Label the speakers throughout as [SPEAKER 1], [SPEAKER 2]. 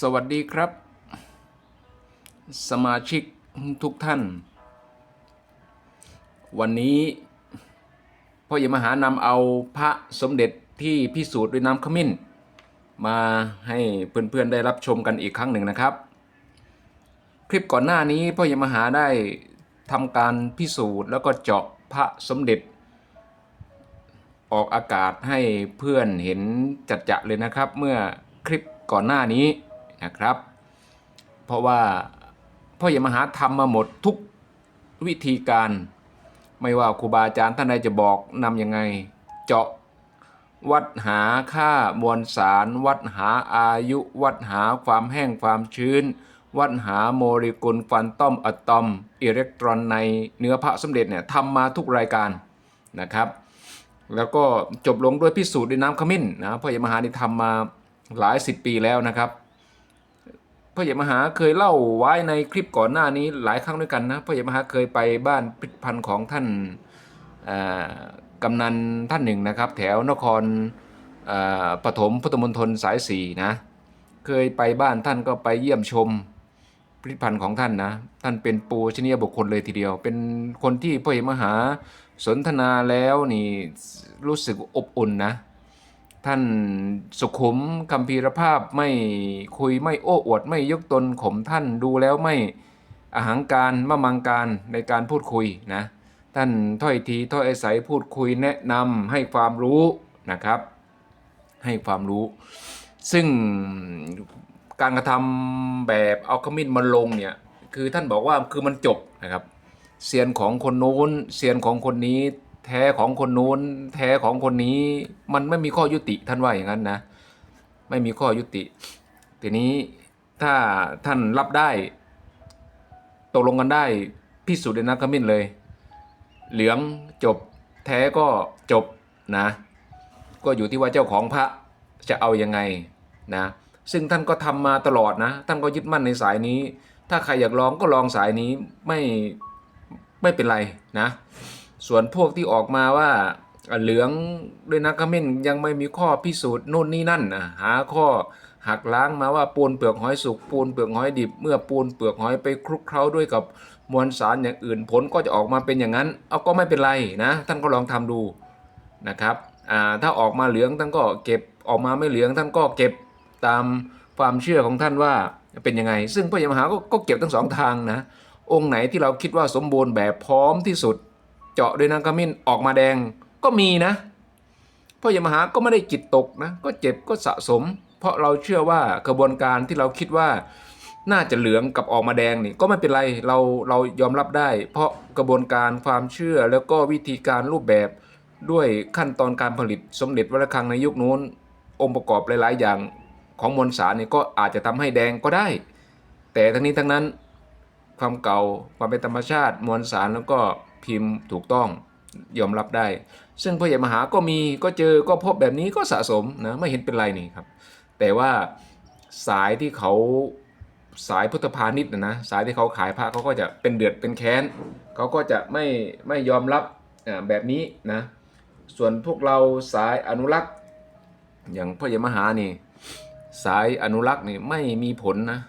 [SPEAKER 1] สวัสดีครับ สมาชิกทุกท่าน วันนี้พ่อใหญ่มหานำเอาพระสมเด็จที่พิสูจน์ด้วยน้ำขมิ้น มาให้เพื่อนๆได้รับชมกันอีกครั้งหนึ่งนะครับ คลิปก่อนหน้านี้พ่อใหญ่มหาได้ทำการพิสูจน์แล้วก็เจาะพระสมเด็จ ออกอากาศให้เพื่อนเห็นจัดจะเลยนะครับ เมื่อคลิป ก่อนหน้านี้นะครับ เพราะว่าพ่อใหญ่มหาทำมาหมดทุกวิธีการ ไม่ว่าครูบาอาจารย์ท่านใดจะบอกนำยังไง เจาะวัดหาค่ามวลสาร วัดหาอายุ วัดหาความแห้งความชื้น วัดหาโมเลกุลฟันตอมอะตอมอิเล็กตรอนในเนื้อพระสมเด็จเนี่ยทำมาทุกรายการนะครับ แล้วก็จบลงด้วยพิสูจน์ด้วยน้ำขมิ้นนะพ่อใหญ่มหานี่ทำมา หลายสิบปีแล้วนะครับพ่อใหญ่มหาเคยเล่าไว้ในคลิปก่อนหน้านี้หลายครั้งด้วยกันนะพ่อใหญ่มหาเคยไปบ้านพิพิธภัณฑ์ของท่านกำนันท่านหนึ่งนะครับ แถวนครปฐมพุทธมณฑลสายสี่นะเคยไปบ้านท่านก็ไปเยี่ยมชมพิพิธภัณฑ์ของท่านนะ ท่านเป็นปูชนียบุคคลเลยทีเดียว เป็นคนที่พ่อใหญ่มหาสนทนาแล้วนี่รู้สึกอบอุ่นนะ ท่านสุขุมคัมภีรภาพไม่คุยไม่โอ้อวด ไม่ยกตนข่มท่านดูแล้วไม่อาหังการมะมังการในการพูดคุยนะท่านถ้อยทีถ้อยอาศัยพูดคุยแนะนำให้ความรู้นะครับ ให้ความรู้ ซึ่งการกระทำแบบเอาขมิ้นมาลงเนี่ยคือท่านบอกว่าคือมันจบนะครับเซียนของคนโน้นเซียนของคนนี้ แท้ของคนนู้น แท้ของคนนี้ มันไม่มีข้อยุติท่านว่าอย่างนั้นนะ ไม่มีข้อยุติ ทีนี้ถ้าท่านรับได้ ตกลงกันได้พิสูจน์ในนักขมิ้นเลย เหลืองจบแท้ก็จบนะ ก็อยู่ที่ว่าเจ้าของพระจะเอายังไงนะ ซึ่งท่านก็ทำมาตลอดนะ ท่านก็ยึดมั่นในสายนี้ ถ้าใครอยากลองก็ลองสายนี้ไม่ไม่เป็นไรนะ ส่วนพวกที่ออกมาว่าเหลืองด้วยนักขมิ้นยังไม่มีข้อพิสูจน์นู่นนี่นั่นนะหาข้อหักล้างมาว่าปูนเปลือกหอยสุกปูนเปลือกหอยดิบ เมื่อปูนเปลือกหอยไปคลุกเคล้าด้วยกับมวลสารอย่างอื่นผลก็จะออกมาเป็นอย่างนั้น เอาก็ไม่เป็นไรนะ ท่านก็ลองทำดูนะครับถ้าออกมาเหลืองท่านก็เก็บออกมาไม่เหลืองท่านก็เก็บตามความเชื่อของท่านว่าเป็นยังไง ซึ่งพระยมหากก็เก็บทั้งสองทางนะองค์ไหนที่เราคิดว่าสมบูรณ์แบบพร้อมที่สุด เจาะด้วยน้ำขมิ้นออกมาแดงก็มีนะพ่อยมหาก็ไม่ได้จิตตกนะก็เจ็บก็สะสม เพราะเราเชื่อว่ากระบวนการที่เราคิดว่าน่าจะเหลืองกับออกมาแดงนี่ก็ไม่เป็นไรเราเรายอมรับได้ เพราะกระบวนการความเชื่อแล้วก็วิธีการรูปแบบด้วยขั้นตอนการผลิตสมเด็จวัดระฆังในยุคนู้น องค์ประกอบหลาย ๆ อย่างของมวลสารนี่ก็อาจจะทำให้แดงก็ได้ แต่ทั้งนี้ทั้งนั้นความเก่าความเป็นธรรมชาติมวลสารแล้วก็ พิมพ์ถูกต้องยอมรับได้ ซึ่งพ่อใหญ่มหาก็มีก็เจอก็พบแบบนี้ก็สะสมนะไม่เห็นเป็นไรนี่ครับ แต่ว่าสายที่เขาสายพุทธพาณิชย์นะนะสายที่เขาขายพระเขาก็จะเป็นเดือดเป็นแค้นเขาก็จะไม่ไม่ยอมรับแบบนี้นะส่วนพวกเราสายอนุรักษ์ อย่างพ่อใหญ่มหานี่ สายอนุรักษ์นี่ไม่มีผลนะ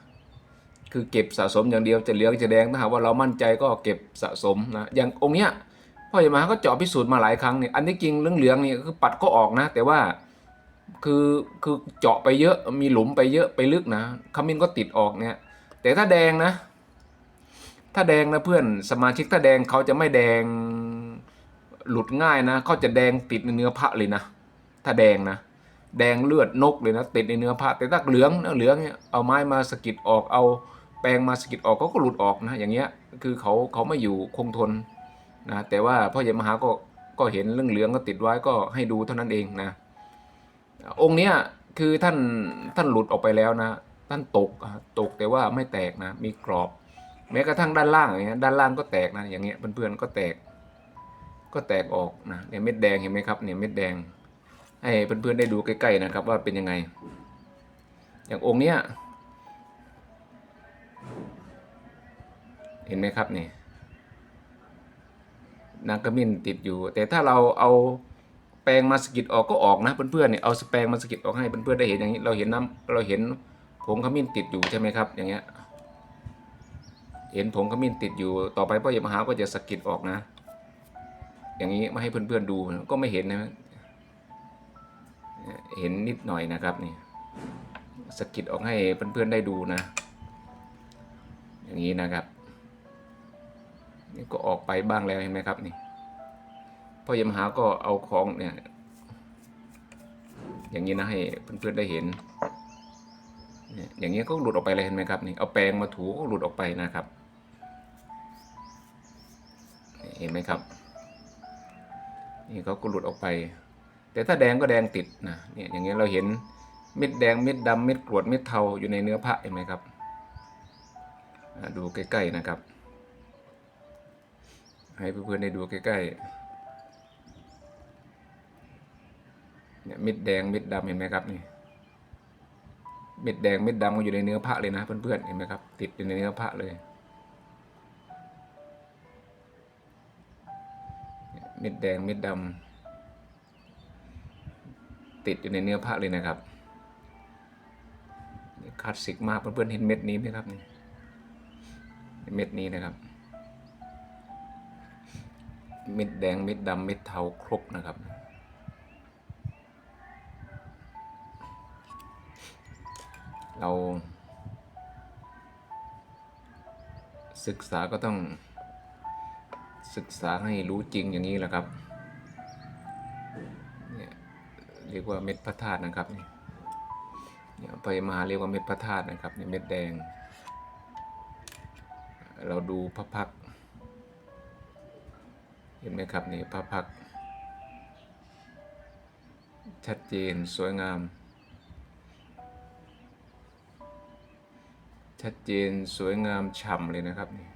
[SPEAKER 1] คือเก็บสะสมอย่างเดียวจะเหลืองจะแดงถ้าหากว่าเรามั่นใจก็เก็บสะสมนะอย่างองค์เนี้ยพ่อใหญ่มาก็เจาะพิสูจน์มาหลายครั้งเนี่ยอันที่จริงเรื่องเหลืองนี่คือปัดก็ออกนะ แต่ว่าคือคือเจาะไปเยอะมีหลุมไปเยอะไปลึกนะขมิ้นก็ติดออกเนี่ย แต่ถ้าแดงนะ ถ้าแดงนะเพื่อนสมาชิกถ้าแดงเขาจะไม่แดงหลุดง่ายนะเขาจะแดงติดในเนื้อพระเลยนะ ถ้าแดงนะแดงเลือดนกเลยนะติดในเนื้อผ้าแต่ถ้าเหลืองนะเหลืองเนี่ยเอาไม้มาสกิดออกเอา ปรงมาสกิดออกเขาก็หลุดออกนะอย่างเงี้ยคือเขาเขาไม่อยู่คงทนนะแต่ว่าพ่อใหญ่มหาก็ก็เห็นเรื่องเหลืองก็ติดไว้ก็ให้ดูเท่านั้นเองนะองค์เนี้ยคือท่านท่านหลุดออกไปแล้วนะท่านตกตกแต่ว่าไม่แตกนะ มีกรอบ แม้กระทั่งด้านล่างอย่างเงี้ยด้านล่างก็แตกนะอย่างเงี้ยเพื่อนๆก็แตก ก็แตกออกนะเนี่ยเม็ดแดงเห็นไหมครับเนี่ยเม็ดแดงให้เพื่อนๆได้ดูใกล้ๆนะครับว่าเป็นยังไง อย่างองค์เนี้ย เห็นไหมครับนี่นางกระมินติดอยู่ แต่ถ้าเราเอาแปรงมาสกิดออกก็ออกนะเพื่อนๆเนี่ยเอาสแปรงมาสกิดออกให้เพื่อนๆได้เห็นอย่างนี้ เราเห็นน้ำเราเห็นผงขมิ้นติดอยู่ใช่ไหมครับ อย่างเงี้ย เห็นผงขมิ้นติดอยู่ต่อไปพ่อใหญ่มหาก็จะสกิดออกนะ อย่างนี้มาให้เพื่อนๆดูก็ไม่เห็นนะเห็นนิดหน่อยนะครับนี่สกิดออกให้เพื่อนๆได้ดูนะ อย่างนี้นะครับ นี่ก็ออกไปบ้างแล้วเห็นไหมครับนี่พ่อใหญ่มหาก็เอาของเนี่ย อย่างนี้นะให้เพื่อนๆได้เห็นเนี่ยอย่างนี้ก็หลุดออกไปเลยเห็นไหมครับนี่เอาแปรงมาถูก็หลุดออกไปนะครับ เห็นไหมครับ นี่เขาก็หลุดออกไป แต่ถ้าแดงก็แดงติดนะเนี่ยอย่างเงี้ยเราเห็นเม็ดแดงเม็ดดำเม็ดกรวดเม็ดเทาอยู่ในเนื้อพระเห็นไหมครับดูใกล้ๆนะครับ ให้เพื่อนๆได้ดูใกล้ๆเนี่ยเม็ดแดงเม็ดดำเห็นไหมครับนี่เม็ดแดงเม็ดดำก็อยู่ในเนื้อพระเลยนะ เพื่อนๆเห็นไหมครับ ติดอยู่ในเนื้อพระเลยเม็ดแดงเม็ดดำติดอยู่ในเนื้อผ้าเลยนะครับคลาสสิกมากเพื่อนๆเห็นเม็ดนี้ไหมครับนี่เม็ดนี้นะครับ เม็ดแดงเม็ดดำเม็ดเทาครบนะครับเรา ศึกษาก็ต้องศึกษาให้รู้จริงอย่างนี้แหละครับเนี่ยเรียกว่าเม็ดพระธาตุนะครับนี่เนี่ยไปมาเรียกว่าเม็ดพระธาตุนะครับนี่เม็ดแดง เราดูพระพัก ห็นไหมครับนี่พระพัก ชัดเจนสวยงาม ชัดเจนสวยงามฉ่ำเลยนะครับนี่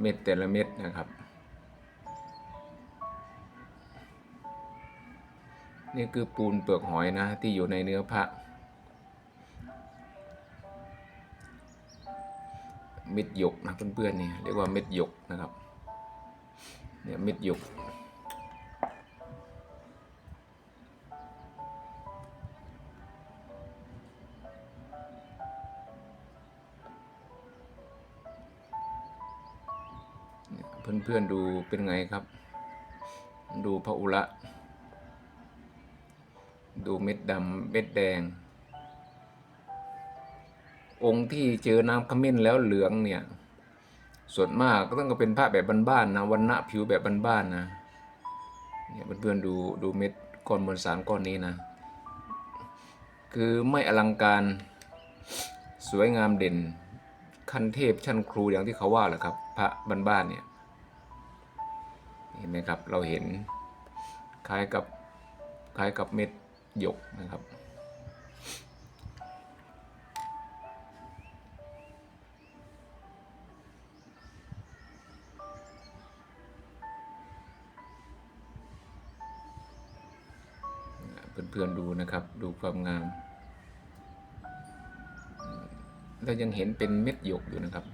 [SPEAKER 1] เม็ดแต่ละเม็ดนะครับ นี่คือปูนเปลือกหอยนะที่อยู่ในเนื้อพระ เม็ดหยกนะเพื่อนๆนี่เรียกว่าเม็ดหยกนะครับ เนี่ยเม็ดหยกเพื่อนๆดูเป็นไงครับ ดูพระอุระ ดูเม็ดดำเม็ดแดง องค์ที่เจอน้ำขมิ้นแล้วเหลืองเนี่ย ส่วนมากก็ต้องเป็นผ้าแบบบ้านๆนะวันณะผิวแบบบ้านๆนะเนี่ยเพื่อนๆดูดูเม็ดก้อนมวลสารก้อนนี้นะ คือไม่อลังการสวยงามเด่น ขั้นเทพชั้นครูอย่างที่เขาว่าแหละครับ พระบ้านๆเนี่ยเห็นไหมครับเราเห็นคล้ายกับคล้ายกับเม็ด หยกนะครับ เพื่อนๆดูนะครับ ดูความงาม แล้วยังเห็นเป็นเม็ดหยกอยู่นะครับ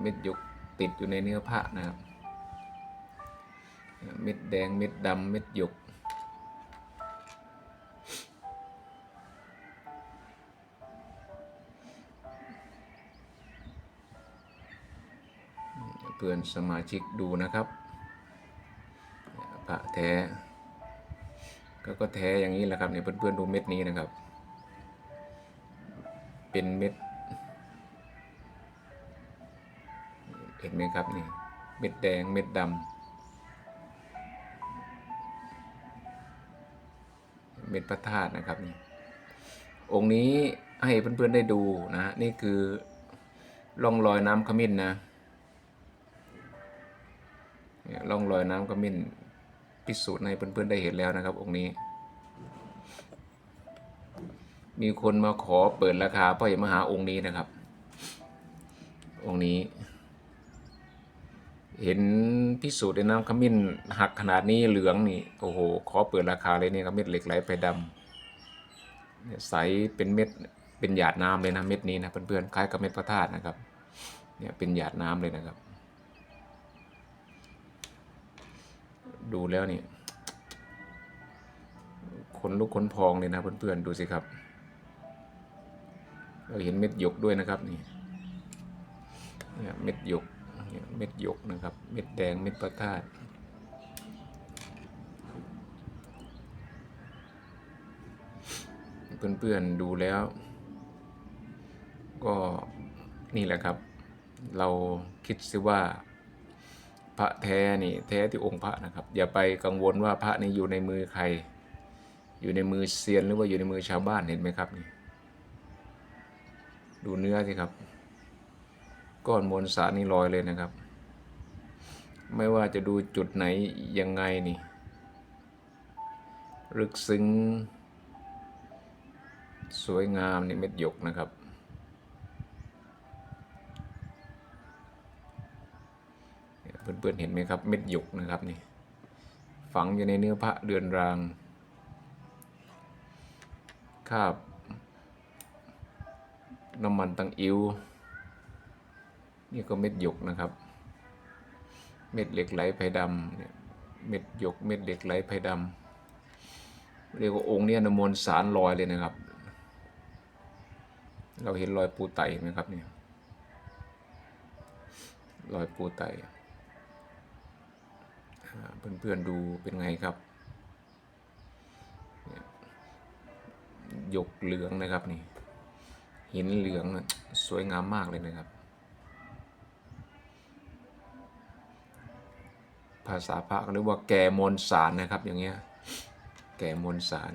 [SPEAKER 1] เม็ดหยกติดอยู่ในเนื้อผ้านะครับ เม็ดแดง เม็ดดำ เม็ดหยก พื่อนสมาชิกดูนะครับพระแท้ ก็ก็แท้อย่างนี้แหละครับเนี่ยเพื่อนๆดูเม็ดนี้นะครับ เป็นเม็ดเห็นไหมครับนี่เม็ดแดงเม็ดดำเม็ดพระธาตุนะครับนี่องค์นี้ให้เพื่อนๆได้ดูนะนี่คือร่องรอยน้ำขมิ้นนะ ร่องรอยน้ำขมิ้นพิสูจน์ให้เพื่อนๆได้เห็นแล้วนะครับ องค์นี้ มีคนมาขอเปิดราคาพ่อใหญ่มหาองค์นี้นะครับ องค์นี้ เห็นพิสูจน์ในน้ำขมิ้นหักขนาดนี้เหลืองนี่โอ้โหขอเปิดราคาเลยเนี่ยครับเม็ดเหล็กไหลไปดำเนี่ยใสเป็นเม็ดเป็นหยาดน้ำเลยนะเม็ดนี้นะเพื่อนๆคล้ายกับเม็ดพระธาตุนะครับเนี่ยเป็นหยาดน้ำเลยนะครับ ดูแล้วนี่ขนลุกขนพองเลยนะเพื่อนๆดูสิครับ เราเห็นเม็ดหยกด้วยนะครับนี่เนี่ยเม็ดหยกเม็ดหยกนะครับ เม็ดแดงเม็ดประทาดเพื่อนๆดูแล้ว ก็นี่แหละครับ เราคิดซิว่า พระแท้นี่แท้ที่องค์พระนะครับ อย่าไปกังวลว่าพระนี่อยู่ในมือใคร อยู่ในมือเซียนหรือว่าอยู่ในมือชาวบ้านเห็นไหมครับนี่ดูเนื้อสิครับ ก้อนมวลสารนี่ลอยเลยนะครับ ไม่ว่าจะดูจุดไหนยังไงนี่ลึกซึ้ง สวยงามนี่เม็ดหยกนะครับ เพื่อนๆเห็นไหมครับ เม็ดหยกนะครับนี่ฝังอยู่ในเนื้อพระเดือนรางคาบน้ำมันตังอิวนี่ก็เม็ดหยกนะครับ เม็ดเหล็กไหลไผ่ดำเนี่ยเม็ดหยกเม็ดเหล็กไหลไผ่ดำเรียกว่าองค์เนี้นมวลสารลอยเลยนะครับ เราเห็นรอยปูไตไหมครับเนี่ยรอยปูไต เพื่อนๆดูเป็นไงครับยหยกเหลืองนะครับนี่หินเหลืองสวยงามมากเลยนะครับ ภาษาพระเรียกว่าแก่มวลสารนะครับอย่างเงี้ยแก่มวลสาร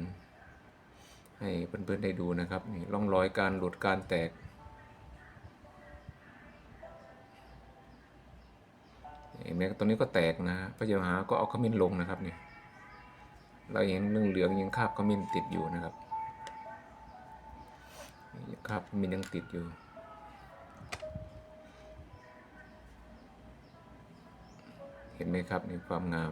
[SPEAKER 1] ให้เพื่อนๆได้ดูนะครับนี่ร่องรอยการหลุดการแตก เนี่ยตรงนี้ก็แตกนะพระเจ้าหาก็เอาขมิ้นลงนะครับเนี่ยเราเห็นเรื่องเหลืองยังคาบขมิ้นติดอยู่นะครับครับมิ้นยังติดอยู่เห็นไหมครับในความงาม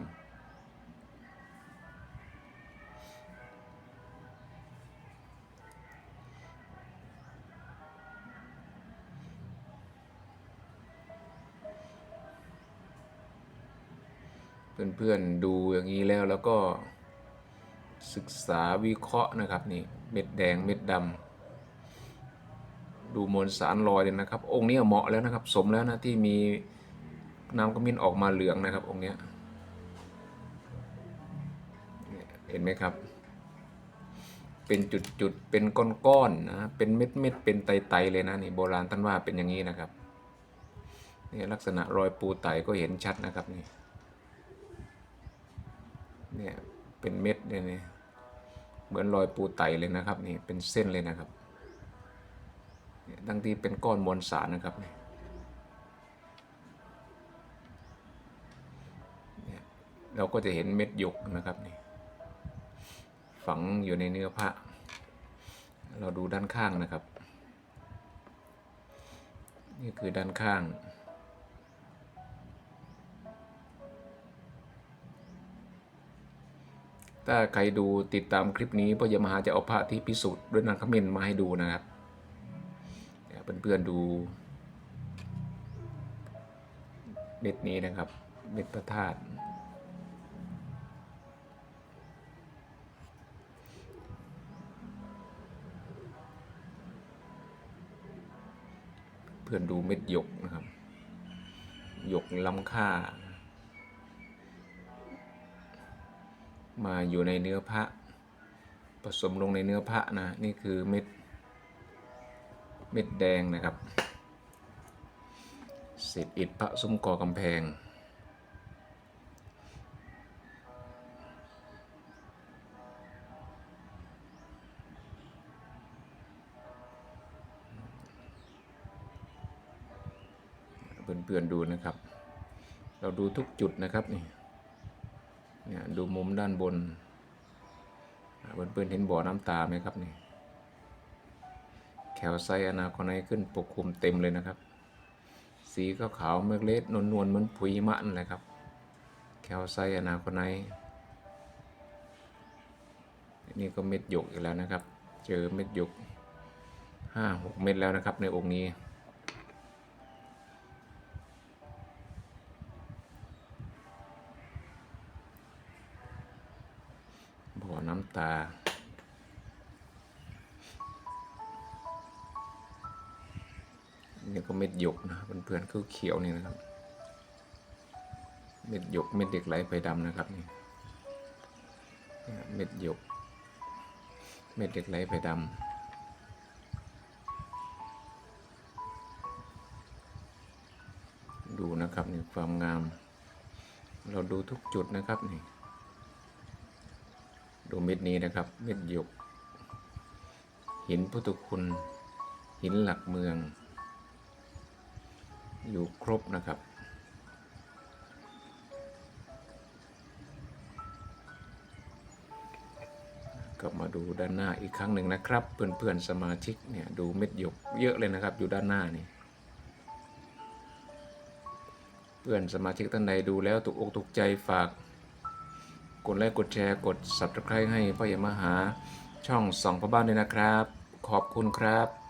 [SPEAKER 1] เพื่อนๆดูอย่างนี้แล้วแล้วก็ศึกษาวิเคราะห์นะครับนี่เม็ดแดงเม็ดดำดูมวลสารลอยเลยนะครับ องค์นี้เหมาะแล้วนะครับ สมแล้วนะที่มีน้ำขมิ้นออกมาเหลืองนะครับ องค์นี้เนี่ยเห็นไหมครับ เป็นจุดๆเป็นก้อนๆนะเป็นเม็ดๆเป็นไตๆเลยนะนี่โบราณท่านว่าเป็นอย่างนี้นะครับนี่ลักษณะรอยปูไตก็เห็นชัดนะครับนี่ เนี่ยเป็นเม็ดเนี่ยนี่ยเหมือนรอยปูไตเลยนะครับนี่เป็นเส้นเลยนะครับเนี่ยทั้งที่เป็นก้อนมวลสารนะครับเนี่ยเนี่ยเราก็จะเห็นเม็ดหยกนะครับนี่ฝังอยู่ในเนื้อพระ เราดูด้านข้างนะครับ นี่คือด้านข้าง ถ้าใครดูติดตามคลิปนี้พ่อยมหาจะเอาพระที่พิสูจน์ด้วยนางขมิ้นมาให้ดูนะครับเพื่อนๆดูเม็ดนี้นะครับ เม็ดพระธาตุเพื่อนดูเม็ดหยกนะครับ หยกล้ำค่า มาอยู่ในเนื้อพระผสมลงในเนื้อพระนะ นี่คือเม็ดเม็ดแดงนะครับเศษอิฐพระซุ้มก่อกำแพง เพื่อนๆดูนะครับ เราดูทุกจุดนะครับนี่ เนี่ยดูมุมด้านบนเพื่อนๆเห็นบ่อน้ำตาไหมครับนี่แคลไซต์อนาคอนไนขึ้นปกคลุมเต็มเลยนะครับ สีขาวเมฆเล็ดนวลนวลๆเหมือนผุยมะนั่นแหละครับ แคลไซต์อนาคอนไนนี่ก็เม็ดหยกอีกแล้วนะครับ เจอเม็ดหยกห้าหกเม็ดแล้วนะครับในองค์นี้ นี่ก็เม็ดหยกนะเพื่อนๆเขียวนี่นะครับ เม็ดหยกเม็ดเด็กไหลไฟดำนะครับนี่เนี่ยเม็ดหยก เม็ดเด็กไหลไฟดำดูนะครับนี่ความงาม เราดูทุกจุดนะครับนี่ดูเม็ดนี้นะครับเม็ดหยก หินพุทธคุณ หินหลักเมือง อยู่ครบนะครับกลับมาดูด้านหน้าอีกครั้งหนึ่งนะครับ เพื่อนๆสมาชิกเนี่ยดูเม็ดหยกเยอะเลยนะครับ อยู่ด้านหน้านี่เพื่อนสมาชิกท่านใดดูแล้วถูกอกถูกใจฝาก กดไลค์กดแชร์กด subscribe ให้พ่อใหญ่มหาช่องส่องพ่อบ้านด้วยนะครับ ขอบคุณครับ